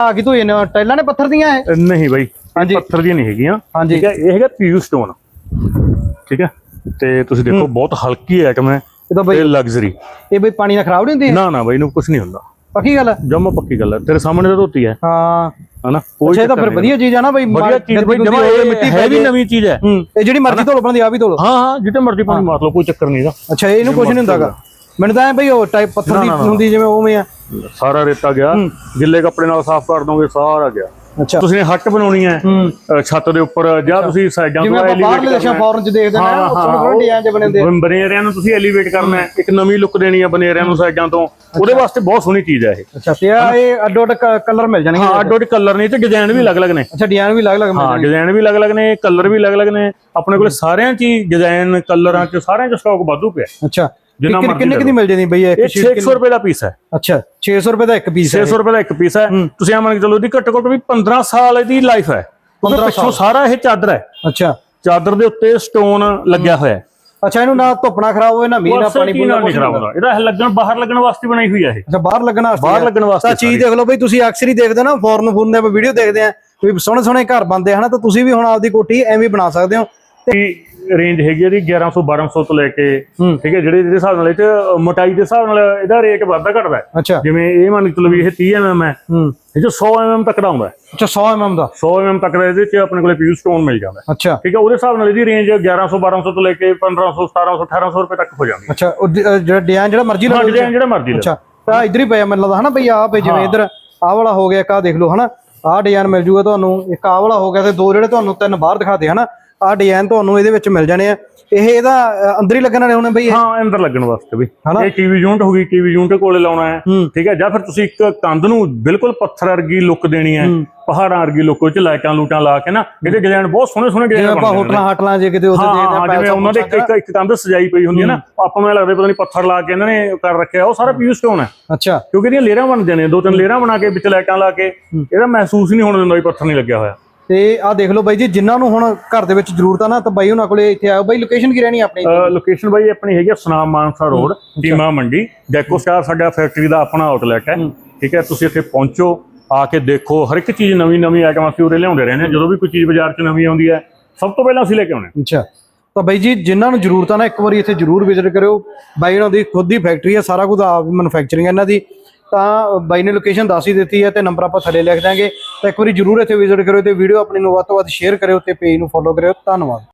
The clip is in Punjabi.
ਆ ਕੀ ਤੂੰ ਇਹਨਾਂ ਟਾਈਲਾਂ ਨੇ ਪੱਥਰ ਦੀਆਂ ਇਹ? ਨਹੀਂ ਬਾਈ ਹਾਂਜੀ। ਇਹ ਪੱਥਰ ਦੀਆਂ ਨਹੀਂ ਹੈਗੀਆਂ। ਹਾਂਜੀ। ਠੀਕ ਹੈ ਇਹ ਹੈਗਾ ਪੀਯੂ ਸਟੋਨ ਠੀਕ ਹੈ ਤੇ ਤੁਸੀਂ ਦੇਖੋ ਬਹੁਤ ਹਲਕੀ ਆਈਟਮ ਹੈ। ਇਹ ਤਾਂ ਇਹ ਬਈ ਲਗਜ਼ਰੀ ਇਹ ਬਈ ਪਾਣੀ ਨਾਲ ਖਰਾਬ ਨਹੀਂ ਹੁੰਦੀ ਇਹ? ਨਾ ਨਾ ਬਾਈ ਨੂੰ ਕੁਝ ਨਹੀਂ ਹੁੰਦਾ। ਪੱਕੀ ਗੱਲ ਹੈ? ਜਮਾ ਪੱਕੀ ਗੱਲ ਹੈ। ਤੇਰੇ ਸਾਹਮਣੇ ਤਾਂ ਧੋਤੀ ਹੈ। ਹਾਂ। ਹਨਾ ਅੱਛਾ ਇਹ ਤਾਂ ਚੱਕਰ ਫਿਰ ਨਹੀਂ। ਵਧੀਆ ਚੀਜ਼ ਆ ਨਾ ਬਈ ਵਧੀਆ ਚੀਜ਼ ਬਈ ਗੰਦੀ ਜਮਾ ਹੋਵੇ, ਮਿੱਟੀ ਹੈ। ਵੀ ਨਵੀਂ ਚੀਜ਼ ਹੈ। ਹੂੰ। ਇਹ ਜਿਹੜੀ ਮਰਜ਼ੀ ਧੋਲੋ ਬਣਦੀ ਆ ਵੀ ਧੋਲੋ ਹਾਂ ਹਾਂ ਜਿੱਤੇ ਮਰਜ਼ੀ ਪਾਣੀ ਮਾਰ ਲਓ ਕੋਈ ਚੱਕਰ ਨਹੀਂ ਇਹਦਾ ਅੱਛਾ ਇਹਨੂੰ ਕੁਝ ਨਹੀਂ ਹੁੰਦਾਗਾ ਮੈਨੂੰ ਤਾਂ ਐ ਬਈ ਉਹ ਟਾਈਪ ਪੱਥਰ ਦੀ ਹੁੰਦੀ ਜਿਵੇਂ ਉਵੇਂ ਆ। ਸਾਰਾ ਰੇਤਾ ਗਿਆ। ਗਿੱਲੇ ਕੱਪੜੇ ਨਾਲ ਸਾਫ਼ ਕਰ ਦੋਗੇ ਸਾਰਾ ਗਿਆ। ਅੱਛਾ। ਤੁਸੀਂ ਹੱਟ ਬਣਾਉਣੀ ਹੈ ਛੱਤ ਦੇ ਉੱਪਰ ਜਾਂ ਤੁਸੀਂ ਸਾਈਡਾਂ ਤੋਂ ਆਪਾਂ ਬਾਹਰਲੇ ਦੇਸ਼ਾਂ। ਫੋਰਨ ਚ ਦੇਖਦੇ ਨੇ ਸੋਹਣੇ ਸੋਹਣੇ ਡਿਜ਼ਾਈਨ ਚ ਬਣੇ ਹੁੰਦੇ ਬਨੇਰਿਆਂ ਨੂੰ ਤੁਸੀਂ ਐਲੀਵੇਟ ਕਰਨਾ ਹੈ। ਇੱਕ ਨਵੀਂ ਲੁੱਕ ਦੇਣੀ ਹੈ ਬਨੇਰਿਆਂ ਨੂੰ ਸਾਈਡਾਂ ਤੋਂ। ਉਹਦੇ ਵਾਸਤੇ ਬਹੁਤ ਸੋਹਣੀ ਚੀਜ਼ ਹੈ ਇਹ। ਅੱਛਾ ਤੇ ਆ ਇਹ ਅੱਡੋ ਅੱਡ ਕਲਰ ਮਿਲ ਜਾਣਗੇ ਹਾਂ ਅੱਡੋ ਅੱਡ ਕਲਰ ਨੇ ਤੇ ਡਿਜ਼ਾਈਨ ਵੀ ਅਲੱਗ-ਅਲੱਗ ਨੇ। ਅੱਛਾ ਡਿਜ਼ਾਈਨ ਵੀ ਅਲੱਗ-ਅਲੱਗ ਮਿਲ ਹਾਂ ਡਿਜ਼ਾਈਨ ਵੀ ਅਲੱਗ-ਅਲੱਗ ਨੇ ਕਲਰ ਵੀ ਅਲੱਗ-ਅਲੱਗ ਨੇ। ਆਪਣੇ ਕੋਲ ਸਾਰਿਆਂ 'ਚ ਡਿਜ਼ਾਈਨ ਕਲਰਾਂ 'ਚ ਸਾਰਿਆਂ 'ਚ ਸਟਾਕ ਵਾਧੂ ਪਿਆ। ਅੱਛਾ ਜਿੰਨਾ ਮਰਜ਼ੀ ਕਿੰਨੇ ਕਿੰਨੀ ਮਿਲ ਜਾਂਦੀ ਬਈ ਇਹ ਇਹ ਇੱਕ sheet 600 ਰੁਪਏ ਦਾ ਪੀਸ ਹੈ। ਅੱਛਾ 600 ਰੁਪਏ ਦਾ ਇੱਕ ਪੀਸ ਹੈ 600 ਰੁਪਏ ਦਾ ਇੱਕ ਪੀਸ ਹੈ। ਤੁਸੀਂ ਇਹ ਮੰਨ ਕੇ ਚੱਲੋ ਇਹਦੀ ਘੱਟੋ ਘੱਟ ਵੀ 15 ਸਾਲ ਇਹਦੀ ਲਾਈਫ ਹੈ। ਉਹਦੇ 15 ਪਿੱਛੋਂ ਸਾਰਾ ਇਹ ਚਾਦਰ ਹੈ। ਅੱਛਾ। ਚਾਦਰ ਦੇ ਉੱਤੇ ਸਟੋਨ ਲੱਗਿਆ ਹੋਇਆ ਹੈ। ਅੱਛਾ ਇਹਨੂੰ ਨਾ ਧੁੱਪਣਾ ਖਰਾਬ ਹੋਵੇ ਨਾ ਮੀਂਹ ਨਾ ਪਾਣੀ ਪਾਣੀ ਨਹੀਂ ਖਰਾਬ ਹੁੰਦਾ। ਇਹਦਾ ਇਹ ਲੱਗਣ ਬਾਹਰ ਲੱਗਣ ਵਾਸਤੇ ਬਣਾਈ ਹੋਈ ਹੈ ਇਹ। ਅੱਛਾ ਬਾਹਰ ਲੱਗਣ ਵਾਸਤੇ ਬਾਹਰ ਆ। ਲੱਗਣ ਵਾਸਤੇ ਤਾਂ ਚੀਜ਼ ਦੇਖ ਲਓ ਬਈ ਤੁਸੀਂ ਅਕਸਰ ਹੀ ਦੇਖਦੇ ਨਾ ਫੋਰਨ ਫੂਰਨ ਦੇ ਆਪਾਂ ਵੀਡੀਓ ਦੇਖਦੇ ਆ ਵੀ ਸੋਹਣੇ ਸੋਹਣੇ ਘਰ ਬਣਦੇ ਹਨਾ ਤਾਂ ਤੁਸੀਂ ਵੀ ਹੁਣ ਆਪਦੀ ਕੋਠੀ ਐਵੇਂ ਬਣਾ ਸਕਦੇ ਹੋ। ਇਹ ਰੇਂਜ ਹੈਗੀ ਇਹਦੀ 1100 1200 ਤੋਂ ਲੈ ਕੇ। ਠੀਕ ਹੈ ਜਿਹੜੇ ਜਿਹਦੇ ਹਿਸਾਬ ਨਾਲ ਇਹ ਚ ਮੋਟਾਈ ਦੇ ਹਿਸਾਬ ਨਾਲ ਇਹਦਾ ਰੇਟ ਵੱਧਦਾ ਘਟਦਾ ਜਿਵੇਂ ਇਹ ਮੰਨ ਕੇ ਚੱਲੋ ਵੀ ਇਹ 30 mm ਹੈ ਇਹ ਚ 100 mm ਤੱਕ ਦਾ ਆਉਂਦਾ ਹੈ। ਅੱਛਾ 100 mm ਦਾ। 100 mm ਤੱਕ ਦਾ ਇਹਦੇ ਚ ਆਪਣੇ ਕੋਲੇ ਪਿਊ ਸਟੋਨ ਮਿਲ ਜਾਂਦਾ। ਅੱਛਾ। ਠੀਕ ਹੈ ਉਹਦੇ ਹਿਸਾਬ ਨਾਲ ਇਹਦੀ ਰੇਂਜ 1100 1200 ਤੋਂ ਲੈ ਕੇ 1500 1700 1800 ਰੁਪਏ ਤੱਕ ਹੋ ਜਾਂਦੀ ਅੱਛਾ ਜਿਹੜਾ ਡਿਜ਼ਾਈਨ ਜਿਹੜਾ ਮਰਜ਼ੀ ਲਓ ਡਿਜ਼ਾਈਨ ਜਿਹੜਾ ਮਰਜ਼ੀ ਲੈ ਅੱਛਾ ਤਾਂ ਇਧਰ ਹੀ ਪਿਆ ਮੈਨੂੰ ਲੱਗਦਾ ਹਨਾ ਬਈ ਆਹ ਪਈ ਜਿਵੇਂ ਇਧਰ ਆਹ ਵਾਲਾ ਹੋ ਗਿਆ ਆਹ ਦੇਖ ਲਓ ਹਨਾ। ਆਹ ਡਿਜ਼ਾਈਨ ਮਿਲ ਜੂਗਾ ਤੁਹਾਨੂੰ ਇੱਕ ਆਹ ਵਾਲਾ ਹੋ ਗਿਆ ਤੇ ਦੋ ਜਿਹੜੇ ਤੁਹਾਨੂੰ ਤਿੰਨ ਬਾਹਰ ਦਿਖਾਦੇ ਹਨਾ। ਆਹ ਡਿਜ਼ਾਈਨ ਤੁਹਾਨੂੰ ਇਹਦੇ ਵਿੱਚ ਮਿਲ ਜਾਣੇ ਆ। ਇਹ ਇਹਦਾ ਅੰਦਰ ਹੀ ਲੱਗਣ ਵਾਲੇ ਹੋਣੇ ਬਈ ਹਾਂ ਅੰਦਰ ਲੱਗਣ ਵਾਸਤੇ ਵੀ? ਇਹ ਟੀਵੀ ਯੂਨਿਟ ਹੋ ਗਈ ਟੀਵੀ ਯੂਨਿਟ ਕੋਲੇ ਲਾਉਣਾ ਹੈ। ਠੀਕ ਹੈ ਜਾਂ ਫਿਰ ਤੁਸੀਂ ਇੱਕ ਕੰਧ ਨੂੰ ਬਿਲਕੁਲ ਪੱਥਰ ਵਰਗੀ ਲੁੱਕ ਦੇਣੀ ਹੈ। ਪਹਾੜਾਂ ਵਰਗੀ ਲੁੱਕ ਵਿੱਚ ਲਾਈਟਾਂ ਲੂਟਾਂ ਲਾ ਕੇ ਨਾ ਇਹਦੇ ਡਿਜ਼ਾਈਨ ਬਹੁਤ ਸੋਹਣੇ ਸੋਹਣੇ ਡਿਜ਼ਾਈਨ ਆਪਾਂ ਹੋਟਲਾਂ ਹਾਟਲਾਂ ਜੇ ਕਿਤੇ ਉੱਥੇ ਦੇਖਦੇ ਆ ਜਿਵੇਂ ਪੈਸਾ ਉਹਨਾਂ ਦੇ ਇੱਕ ਇੱਕ- ਕੰਧ ਸਜਾਈ ਪਈ ਹੁੰਦੀ ਹੈ ਨਾ ਆਪਾਂ ਨੂੰ ਇਹ ਲੱਗਦਾ ਪਤਾ ਨਹੀਂ ਪੱਥਰ ਲਾ ਕੇ ਇਹਨਾਂ ਨੇ ਕਰ ਰੱਖਿਆ ਉਹ ਸਾਰਾ ਪਿਊ ਸਟੋਨ ਹੈ? ਅੱਛਾ। ਕਿਉਂਕਿ ਇਹਦੀਆਂ ਲੇਅਰਾਂ ਬਣਦੀਆਂ ਨੇ ਦੋ ਤਿੰਨ ਲੇਅਰਾਂ ਬਣਾ ਕੇ ਵਿੱਚ ਲਾਈਟਾਂ ਲਾ ਕੇ ਇਹਦਾ ਮਹਿਸੂਸ ਨਹੀਂ ਹੋਣ ਦਿੰਦਾ ਵੀ ਪੱਥਰ ਨਹੀਂ ਲੱਗਿਆ ਹੋਇਆ। ਤੇ ਆਹ ਦੇਖ ਲਓ ਬਾਈ ਜੀ ਜਿਨ੍ਹਾਂ ਨੂੰ ਹੁਣ ਘਰ ਦੇ ਵਿੱਚ ਜ਼ਰੂਰਤ ਆ ਨਾ ਤਾਂ ਬਾਈ ਉਹਨਾਂ ਕੋਲੇ ਇੱਥੇ ਆਓ। ਬਾਈ ਲੋਕੇਸ਼ਨ ਕੀ ਰਹਿਣੀ ਆਪਣੀ? ਲੋਕੇਸ਼ਨ ਬਾਈ ਆਪਣੀ ਹੈਗੀ ਆ ਸੁਨਾਮ ਮਾਨਸਾ ਰੋਡ ਟੀਮਾ ਮੰਡੀ। ਡੈਕੋ ਸਟਾਰ ਸਾਡਾ ਫੈਕਟਰੀ ਦਾ ਆਪਣਾ ਆਊਟਲੈਟ ਹੈ। ਠੀਕ ਹੈ ਤੁਸੀਂ ਇੱਥੇ ਪਹੁੰਚੋ ਆ ਕੇ ਦੇਖੋ ਹਰ ਇੱਕ ਚੀਜ਼ ਨਵੀਂ ਨਵੀਂ ਆਈਟਮ ਅਸੀਂ ਉਰੇ ਲਿਆਉਂਦੇ ਰਹਿੰਦੇ ਹਾਂ। ਜਦੋਂ ਵੀ ਕੋਈ ਚੀਜ਼ ਬਾਜ਼ਾਰ 'ਚ ਨਵੀਂ ਆਉਂਦੀ ਹੈ ਸਭ ਤੋਂ ਪਹਿਲਾਂ ਅਸੀਂ ਲੈ ਕੇ ਆਉਂਦੇ ਹਾਂ। ਅੱਛਾ। ਤਾਂ ਬਾਈ ਜੀ ਜਿਨ੍ਹਾਂ ਨੂੰ ਜ਼ਰੂਰਤ ਆ ਨਾ ਇੱਕ ਵਾਰੀ ਇੱਥੇ ਜ਼ਰੂਰ ਵਿਜ਼ਿਟ ਕਰਿਓ। ਬਾਈ ਉਹਨਾਂ ਦੀ ਖੁਦ ਦੀ ਫੈਕਟਰੀ ਆ ਸਾਰਾ ਕੁਝ ਆਪ ਮੈਨੂਫੈਕਚਰਿੰਗ ਇਹਨਾਂ ਦੀ। ਤਾਂ ਬਾਈ ਨੇ ਲੋਕੇਸ਼ਨ ਦੱਸ ਹੀ ਦਿੱਤੀ ਹੈ ਤੇ ਨੰਬਰ ਆਪਾਂ ਥੱਲੇ ਲਿਖ ਦਾਂਗੇ ਤਾਂ ਇੱਕ ਵਾਰੀ ਜ਼ਰੂਰ ਇੱਥੇ ਵਿਜ਼ਿਟ ਕਰਿਓ ਤੇ ਵੀਡੀਓ ਆਪਣੀ ਨੂੰ ਵੱਧ ਤੋਂ ਵੱਧ ਸ਼ੇਅਰ ਕਰਿਓ ਤੇ ਪੇਜ ਨੂੰ ਫੋਲੋ ਕਰਿਓ। ਧੰਨਵਾਦ।